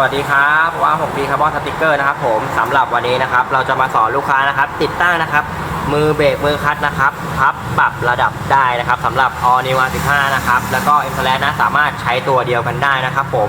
วัสดีครับว่า6ปีคาร์บอนสติกเกอร์นะครับผมสำหรับวันนี้นะครับ เราจะมาสอนลูกค้านะครับ ติดตั้งนะครับ มือเบรกมือคัดนะครับ พับปรับระดับได้นะครับสำหรับ All New 15นะครับ แล้วก็ m p l a s นะสามารถใช้ตัวเดียวกันได้นะครับผม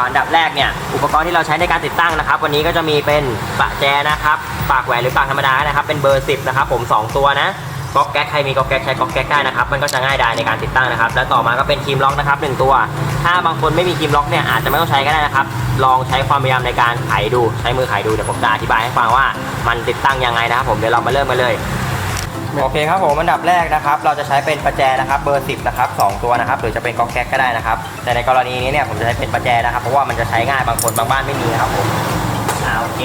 อันดับแรกเนี่ยอุปกรณ์ที่เราใช้ในการติดตั้งนะครับ วันนี้ก็จะมีเป็นปะแจนะครับปากแหวนหรือปากธรรมดานะครับ เป็นเบอร์ 10 นะครับ ผม 2 ตัวนะก๊อกแก๊กใครมีก๊อกแก๊กใช้ก๊อกแก๊กได้นะครับ มันก็จะง่ายดายในการติดตั้งนะครับ แล้วต่อมาก็เป็นครีมล็อกนะครับหนึ่งตัว ถ้าบางคนไม่มีครีมล็อกเนี่ยอาจจะไม่ต้องใช้ก็ได้นะครับ ลองใช้ความพยายามในการไขดู ใช้มือไขดู เดี๋ยวผมจะอธิบายให้ฟังว่ามันติดตั้งยังไงนะครับผม เดี๋ยวเรามาเริ่มกันเลย โอเคครับผมอันดับแรกนะครับ เราจะใช้เป็นประแจนะครับเบอร์ 10นะครับสองตัวนะครับหรือจะเป็นก๊อกแก๊กก็ได้นะครับ แต่ในกรณีนี้เนี่ยผมจะใช้เป็นประแจนะครับ เพราะว่ามันจะใช้ง่ายบางคนบางบ้านไม่มีนะครับผมอ่าโอเค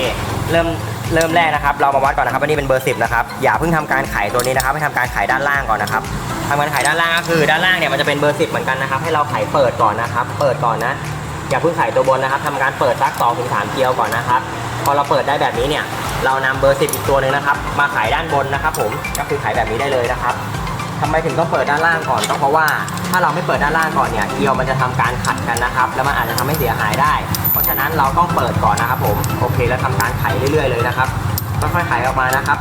เริ่มเริ่มแรกนะครับ เรามาวัดก่อนนะครับว่านี่เป็นเบอร์10นะครับอย่าเพิ่งทำการไขตัวนี้นะครับให้ทำการไขด้านล่างก่อนนะครับทำการไขด้านล่างก็คือด้านล่างเนี่ยมันจะเป็นเบอร์10เหมือนกันนะครับ ให้เราไขเปิดก่อนนะครับ เปิดก่อนนะอย่าเพิ่งไขตัวบนนะครับทำการเปิดสัก2-3ถึง3เกลียวก่อนนะครับ พอเราเปิดได้แบบนี้เนี่ย เรานำเบอร์ 10 อีกตัวหนึ่งนะครับ มาขายด้านบนนะครับผมก็คือขายแบบนี้ได้เลยนะครับทำไมถึงต้องเปิดด้านล่างก่อนก็เพราะว่าถ้าเราไม่เปิดด้านล่างก่อนเนี่ยเกลียวมันจะทำการขัดกันนะครับ แล้วมันอาจจะทำให้เสียหายได้ เพราะฉะนั้นเราต้องเปิดก่อนนะครับผมโอเคแล้วทำการไขเรื่อยๆเลยนะครับค่อยๆไขออกมานะครับ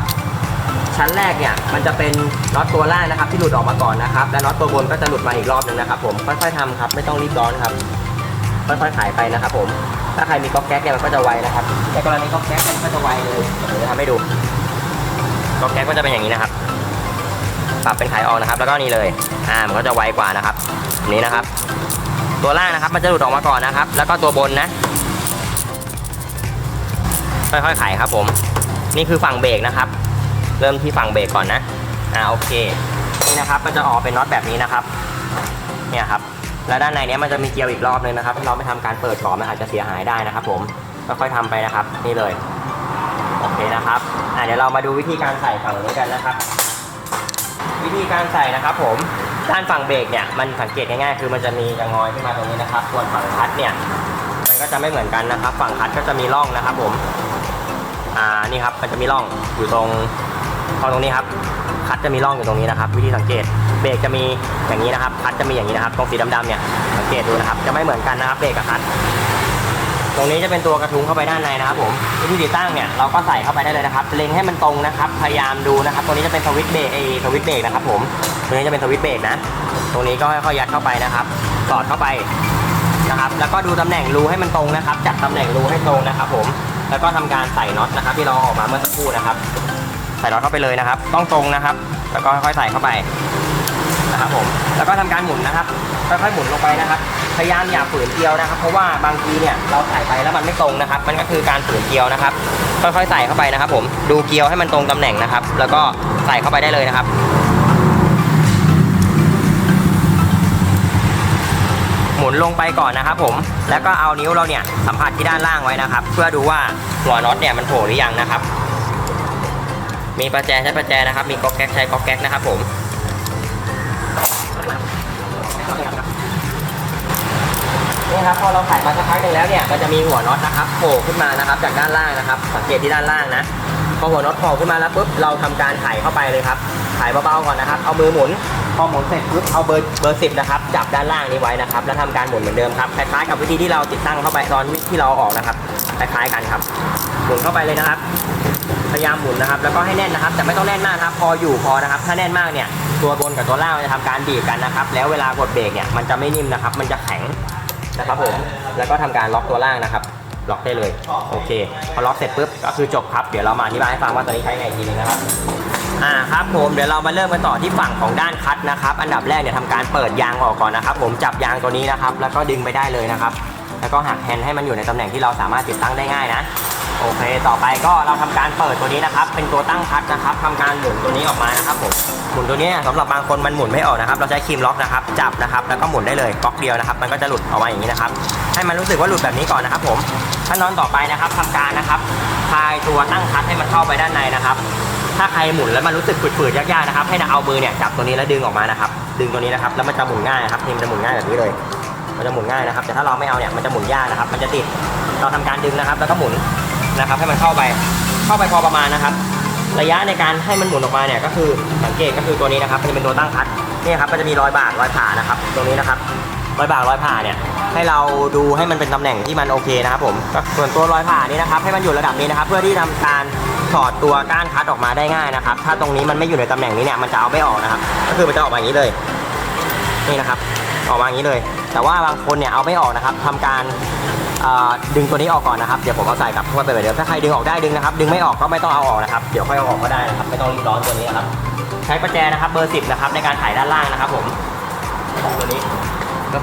ชั้นแรกเนี่ยมันจะเป็นน็อตตัวล่างนะครับ ที่หลุดออกมาก่อนนะครับ และน็อตตัวบนก็จะหลุดมาอีกรอบหนึงนะครับ ผมค่อยๆทำครับ ไม่ต้องรีบร้อนครับ ค่อยๆไขไปนะครับผม ถ้าใครมีก๊อกแก๊กเนี่ยมันก็จะไวนะครับในกรณีก๊อกแก๊กมันก็จะไวเลยเดี๋ยวจะทำให้ดูก๊อกแก๊กก็จะเป็นอย่างนี้นะครับ ปรับเป็นขายออกนะครับ แล้วก็นี่เลย อ่า มันก็จะไวกว่านะครับนนี้นะครับ ตัวล่างนะครับ มันจะหลุดออกมาก่อนนะครับ แล้วก็ตัวบนนะ ค่อยๆขายครับผม นี่คือฝั่งเบรกนะครับ เริ่มที่ฝั่งเบรกก่อนนะ อ่า โอเค นี่นะครับ มันจะออกเป็นน็อตแบบนี้นะครับ เนี่ยครับ แล้วด้านในเนี้ยมันจะมีเกลียวอีกรอบนึงนะครับถ้าเราไม่ทำการเปิดก่อนมันอาจจะเสียหายได้นะครับ ผมค่อยๆทำไปนะครับ นี่เลยโอเคนะครับอ่าเดี๋ยวเรามาดูวิธีการใส่ฝั่งนี้กันนะครับ วิธีการใส่นะครับ ผมด้านฝั่งเบรกเนี่ยมันสังเกตง่ายๆคือมันจะมีจะงอยขึ้นมาตรงนี้นะครับส่วนฝั่งคัตเนี่ยมันก็จะไม่เหมือนกันนะครับ ฝั่งคัตก็จะมีร่องนะครับ ผมอ่านี่ครับมันจะมีร่องอยู่ตรงตรงตรงนี้ครับคัดจะมีร่องอยู่ตรงนี้นะครับ วิธีสังเกต เบรกจะมีอย่างนี้นะครับคัดจะมีอย่างนี้นะครับ ตรงสีดำๆเนี่ยสังเกตดูนะครับ จะไม่เหมือนกันนะครับเบรกกับคัดตรงนี้จะเป็นตัวกระทุ้งเข้าไปด้านในนะครับผมวิธีติดตั้งเนี่ยเราก็ใส่เข้าไปได้เลยนะครับเล็งให้มันตรงนะครับ พยายามดูนะครับตรงนี้จะเป็นสวิตช์เบรกไอสวิตช์เบรกนะครับผมตรงนี้จะเป็นสวิตช์เบรกนะ ตรงนี้ก็ค่อยๆยัดเข้าไปนะครับ สอดเข้าไปนะครับ แล้วก็ดูตำแหน่งรูให้มันตรงนะครับ จัดตำแหน่งรูให้ตรงนะครับ ผม แล้วก็ทำการใส่น็อตนะครับ ที่เราอาออกมาเมื่อสักครู่นะครับ ใส่น็อตเข้าไปเลยนะครับ ต้องตรงนะครับ แล้วก็ค่อยๆใส่เข้าไป นะครับผมแล้วก็ทำการหมุนนะครับค่อยๆหมุนลงไปนะครับ พยายามอย่าฝืนเกลียวนะครับ เพราะว่าบางทีเนี่ยเราใส่ไปแล้วมันไม่ตรงนะครับ มันก็คือการฝืนเกลียวนะครับ ค่อยๆใส่เข้าไปนะครับ ผมดูเกลียวให้มันตรงตำแหน่งนะครับ แล้วก็ใส่เข้าไปได้เลยนะครับหมุนลงไปก่อนนะครับผมแล้วก็เอานิ้วเราเนี่ยสัมผัสที่ด้านล่างไว้นะครับ เพื่อดูว่าหัวน็อตเนี่ยมันโผล่หรือยังนะครับ มีประแจใช้ประแจนะครับ มีก๊อกแก๊กใช้ก๊อกแก๊กนะครับผม นี่ครับพอเราไขมาสักพักหนึ่งแล้วเนี่ยมันจะมีหัวน็อตนะครับโผล่ขึ้นมานะครับจากด้านล่างนะครับ สังเกตที่ด้านล่างนะพอหัวน็อตโผล่ขึ้นมาแล้วปุ๊บเราทำการไขเข้าไปเลยครับไขเบาๆก่อนนะครับ เอามือหมุนพอหมุนเสร็จปุ๊บเอาเบอร์เบอร์สิบนะครับจับด้านล่างนี้ไว้นะครับ แล้วทำการหมุนเหมือนเดิมครับคล้ายๆกับวิธีที่เราติดตั้งเข้าไปตอนที่เราออกนะครับคล้ายๆกันครับ หมุนเข้าไปเลยนะครับ พยายามหมุนนะครับ แล้วก็ให้แน่นนะครับแต่ไม่ต้องแน่นมากครับ พออยู่พอนะครับ ถ้าแน่นมากเนี่ยตัวบนกับตัวล่างจะทำการบีบกันนะครับ แล้วเวลากดเบรกเนี่ยมันจะไม่นิ่มนะครับ มันจะแข็ง นะครับผมแล้วก็ทำการล็อกตัวล่างนะครับล็อกได้เลยโอเคพอล็อกเสร็จปุ๊บก็คือจบครับเดี๋ยวเรามาอธิบายให้ฟังว่าตัวนี้ใช้ไงทีนึงนะครับอ่าครับผมเดี๋ยวเรามาเริ่มกันต่อที่ฝั่งของด้านคัดนะครับอันดับแรกเนี่ยทำการเปิดยางออกก่อนนะครับ ผมจับยางตัวนี้นะครับ แล้วก็ดึงไปได้เลยนะครับ แล้วก็หักแฮนด์ให้มันอยู่ในตำแหน่งที่เราสามารถติดตั้งได้ง่ายนะ โอเค ต่อไปก็เราทำการเปิดตัวนี้นะครับ เป็นตัวตั้งคัดนะครับทำการหมุนตัวนี้ออกมานะครับผม หมุนตัวนี้สำหรับบางคนมันหมุนไม่ออกนะครับ เราใช้ครีมล็อกนะครับ จับนะครับ แล้วก็หมุนได้เลยก๊อกเดียวนะครับ มันก็จะหลุดออกมาอย่างนี้นะครับ ให้มันรู้สึกว่าหลุดแบบนี้ก่อนนะครับ ผม ขั้นตอนต่อไปนะครับทำการนะครับพายตัวตั้งคัดให้มันเข้าไปด้านในนะครับ ถ้าใครหมุนแล้วมันรู้สึกฝืดๆยากๆนะครับ ให้นะเอามือเนี่ยจับตัวนี้แล้วดึงออกมานะครับ ดึงตัวนี้นะครับ แล้วมันจะหมุนง่ายนะครับนี่มันจะหมุนง่ายแบบนี้เลย มันจะหมุนง่ายนะครับ แต่ถ้าเราไม่เอาเนี่ย มันจะหมุนยากนะครับ มันจะติด เราทำการดึงนะครับ แล้วก็หมุน นะครับให้มันเข้าไปเข้าไปพอประมาณนะครับ ระยะในการให้มันหมุนออกมาเนี่ยก็คือสังเกตก็คือตัวนี้นะครับมันจะเป็นตัวตั้งคัดนี่ครับมันจะมีรอยบากรอยผ่านะครับ ตรงนี้นะครับรอยบากรอยผ่าเนี่ยให้เราดูให้มันเป็นตำแหน่งที่มันโอเคนะครับผมก็ส่วนตัวรอยผ่านี่นะครับ ให้มันอยู่ระดับนี้นะครับ เพื่อที่ทำการถอดตัวก้านคัดออกมาได้ง่ายนะครับ ถ้าตรงนี้มันไม่อยู่ในตำแหน่งนี้เนี่ยมันจะเอาไม่ออกนะครับ ก็คือมันจะออกมาอย่างนี้เลย นี่นะครับ ออกมาอย่างนี้เลย แต่ว่าบางคนเนี่ยเอาไม่ออกนะครับทำการ ดึงตัวนี้ออกก่อนนะครับ เดี๋ยวผมเอาใส่กลับเข้าไปเหมือนเดิมถ้าใครดึงออกได้ดึงนะครับ ดึงไม่ออกก็ไม่ต้องเอาออกนะครับ เดี๋ยวค่อยเอาออกก็ได้นะครับ ไม่ต้องรีบร้อนตัวนี้นะครับ ใช้ประแจนะครับเบอร์สิบนะครับในการไขด้านล่างนะครับ ผมของตัวนี้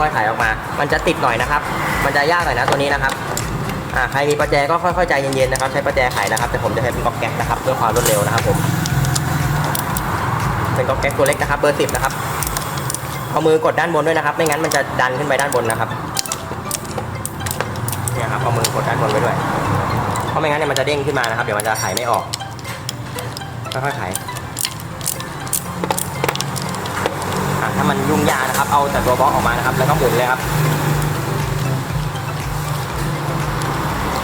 ค่อยๆไขออกมา มันจะติดหน่อยนะครับ มันจะยากหน่อยนะตัวนี้นะครับอ่าใครมีประแจก็ค่อยๆใจเย็นๆนะครับ ใช้ประแจไขนะครับ แต่ผมจะใช้เป็นก๊อกแก๊กนะครับเพื่อความรวดเร็วนะครับผม เป็นก๊อกแก๊กตัวเล็กนะครับ เบอร์สิบนะครับ เอามือกดด้านบนด้วยนะครับ ไม่งั้นมันจะดันขึ้นไปด้านบนนะครับ เอามือกดด้านบนไว้ด้วย เพราะไม่งั้นเนี่ยมันจะเด้งขึ้นมานะครับ เดี๋ยวมันจะไขไม่ออกค่อยๆไขอะถ้ามันยุ่งยากนะครับ เอาแต่ตัวบล็อกออกมานะครับ แล้วก็หมุนเลยครับ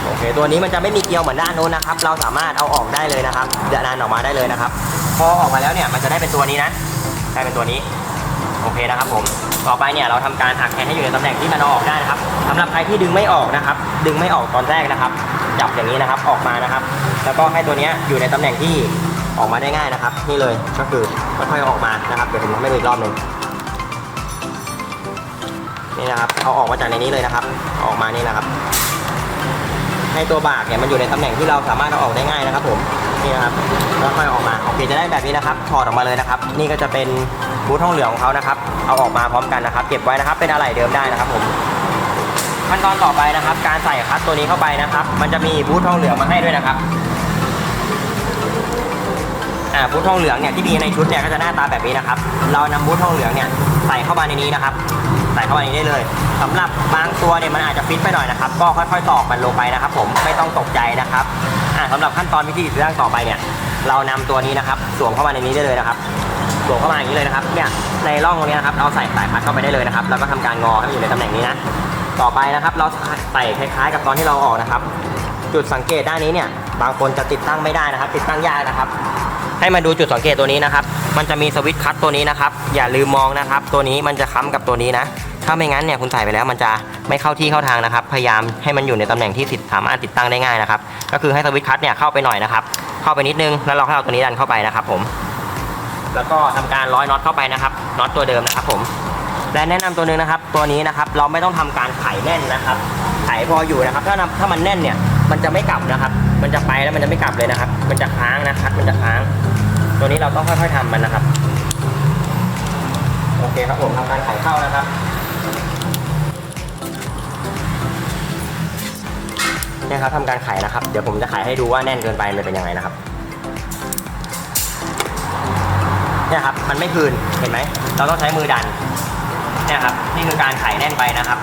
โอเค ตัวนี้มันจะไม่มีเกลียวเหมือนด้านโน้นนะครับ เราสามารถเอาออกได้เลยนะครับเดี๋ยวดันออกมาได้เลยนะครับ พอออกมาแล้วเนี่ย มันจะได้เป็นตัวนี้นะ ได้เป็นตัวนี้ โอเคนะครับผม ต่อไปเนี่ยเราทำการหักแขนให้อยู่ในตำแหน่งที่มันออกได้นะครับสำหรับใครที่ดึงไม่ออกนะครับ ดึงไม่ออกตอนแรกนะครับ จับอย่างนี้นะครับออกมานะครับ แล้วก็ให้ตัวเนี้ยอยู่ในตำแหน่งที่ออกมาได้ง่ายนะครับ นี่เลยก็คือค่อยๆออกมานะครับเดี๋ยวผมทำให้ดูอีกรอบหนึ่งนี่นะครับเอาออกมาจากในนี้เลยนะครับ ออกมานี่นะครับ ให้ตัวบากเนี่ยมันอยู่ในตำแหน่งที่เราสามารถเอาออกได้ง่ายนะครับ ผมนี่นะครับแล้วค่อยๆออกมาโอเคจะได้แบบนี้นะครับถอดออกมาเลยนะครับ นี่ก็จะเป็น บูทห้องเหลืองของเขานะครับเอาออกมาพร้อมกันนะครับ เก็บไว้นะครับเป็นอะไหล่เดิมได้นะครับผมขั้นตอนต่อไปนะครับ การใส่คัตตัวนี้เข้าไปนะครับ มันจะมีบูททองเหลืองมาให้ด้วยนะครับอ่าบูททองเหลืองเนี่ยที่มีในชุดเนี่ยก็จะหน้าตาแบบนี้นะครับ เรานำบูททองเหลืองเนี่ยใส่เข้ามาในนี้นะครับ ใส่เข้ามาในนี้ได้เลยสำหรับบางตัวเนี่ยมันอาจจะฟิตไปหน่อยนะครับ ก็ค่อยๆตอกมันลงไปนะครับ ผมไม่ต้องตกใจนะครับอ่าสำหรับขั้นตอนวิธีติดตั้งต่อไปเนี่ย เรานำตัวนี้นะครับสวมเข้ามาในนี้ได้เลยนะครับ สวมเข้ามาอย่างนี้เลยนะครับเนี่ยในร่องตรงนี้นะครับเราใส่สายพัดเข้าไปได้เลยนะครับแล้วก็ทำการงอให้มันอยู่ในตำแหน่งนี้นะต่อไปนะครับเราใส่คล้ายๆ กับตอนที่เราออกนะครับ จุดสังเกตด้านนี้เนี่ยบางคนจะติดตั้งไม่ได้นะครับ ติดตั้งยากนะครับ ให้มาดูจุดสังเกตตัวนี้นะครับ มันจะมีสวิตช์คัตตัวนี้นะครับ อย่าลืมมองนะครับ ตัวนี้มันจะค้ำกับตัวนี้นะ ถ้าไม่งั้นเนี่ยคุณใส่ไปแล้วมันจะไม่เข้าที่เข้าทางนะครับ พยายามให้มันอยู่ในตำแหน่งที่ติดสามารถติดตั้งได้ง่ายนะครับ ก็คือให้สวิตช์คัตเนี่ยเข้าไปหน่อยนะครับ เข้าไปนิดนึงแล้วเราค่อยเอาตัวนี้ดันเข้าไปนะครับผม แล้วก็ทำการร้อยน็อตเข้าไปนะครับน็อตตัวเดิมนะครับผมและแนะนำตัวนึงนะครับ ตัวนี้นะครับเราไม่ต้องทำการไขแน่นนะครับไขพออยู่นะครับ ถ้านำถ้ามันแน่นเนี่ยมันจะไม่กลับนะครับ มันจะไปแล้วมันจะไม่กลับเลยนะครับ มันจะค้างนะครับ มันจะค้าง ตัวนี้เราต้องค่อยๆทำมันนะครับโอเคครับผมทำการไขเข้านะครับเนี่ยครับทำการไขนะครับ เดี๋ยวผมจะไขให้ดูว่าแน่นเกินไปมันเป็นยังไงนะครับ เนี่ยครับมันไม่คืนเห็นไหมเราต้องใช้มือดันเนี่ยครับนี่คือการไขแน่นไปนะครับ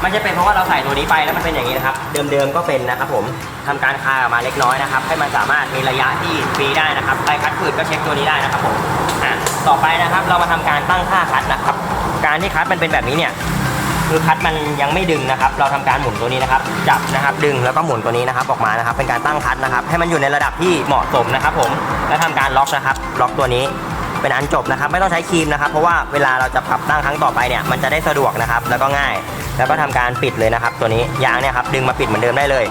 ไม่ใช่เป็นเพราะว่าเราใส่ตัวนี้ไปแล้วมันเป็นอย่างนี้นะครับ เดิมๆก็เป็นนะครับ ผมทำการคาออกมาเล็กน้อยนะครับ ให้มันสามารถมีระยะที่ฟรีได้นะครับใครคัดฝืดก็เช็คตัวนี้ได้นะครับผมอะต่อไปนะครับ เรามาทำการตั้งค่าคัดนะครับ การที่คัดมันเป็นแบบนี้เนี่ยคือคัดมันยังไม่ดึงนะครับ เราทำการหมุนตัวนี้นะครับ จับนะครับ ดึงแล้วก็หมุนตัวนี้นะครับ ออกมานะครับ เป็นการตั้งคัดนะครับ ให้มันอยู่ในระดับที่เหมาะสมนะครับ ผม แล้วทำการล็อกนะครับ ล็อกตัวนี้ เป็นอันจบนะครับ ไม่ต้องใช้ครีมนะครับ เพราะว่าเวลาเราจะปรับตั้งครั้งต่อไปเนี่ยมันจะได้สะดวกนะครับ แล้วก็ง่าย แล้วก็ทำการปิดเลยนะครับ ตัวนี้ยางเนี่ยครับดึงมาปิดเหมือนเดิมได้เลย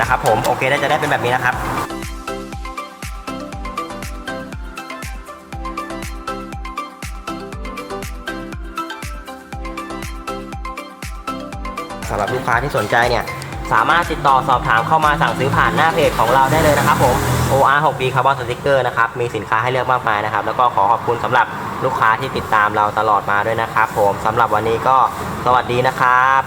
นะครับ ผมโอเคได้จะได้เป็นแบบนี้นะครับสำหรับลูกค้าที่สนใจเนี่ย สามารถติดต่อสอบถามเข้ามาสั่งซื้อผ่านหน้าเพจของเราได้เลยนะครับผม OR6B Carbon Sticker นะครับ มีสินค้าให้เลือกมากมายนะครับ แล้วก็ขอขอบคุณสำหรับลูกค้าที่ติดตามเราตลอดมาด้วยนะครับผมสำหรับวันนี้ก็สวัสดีนะครับ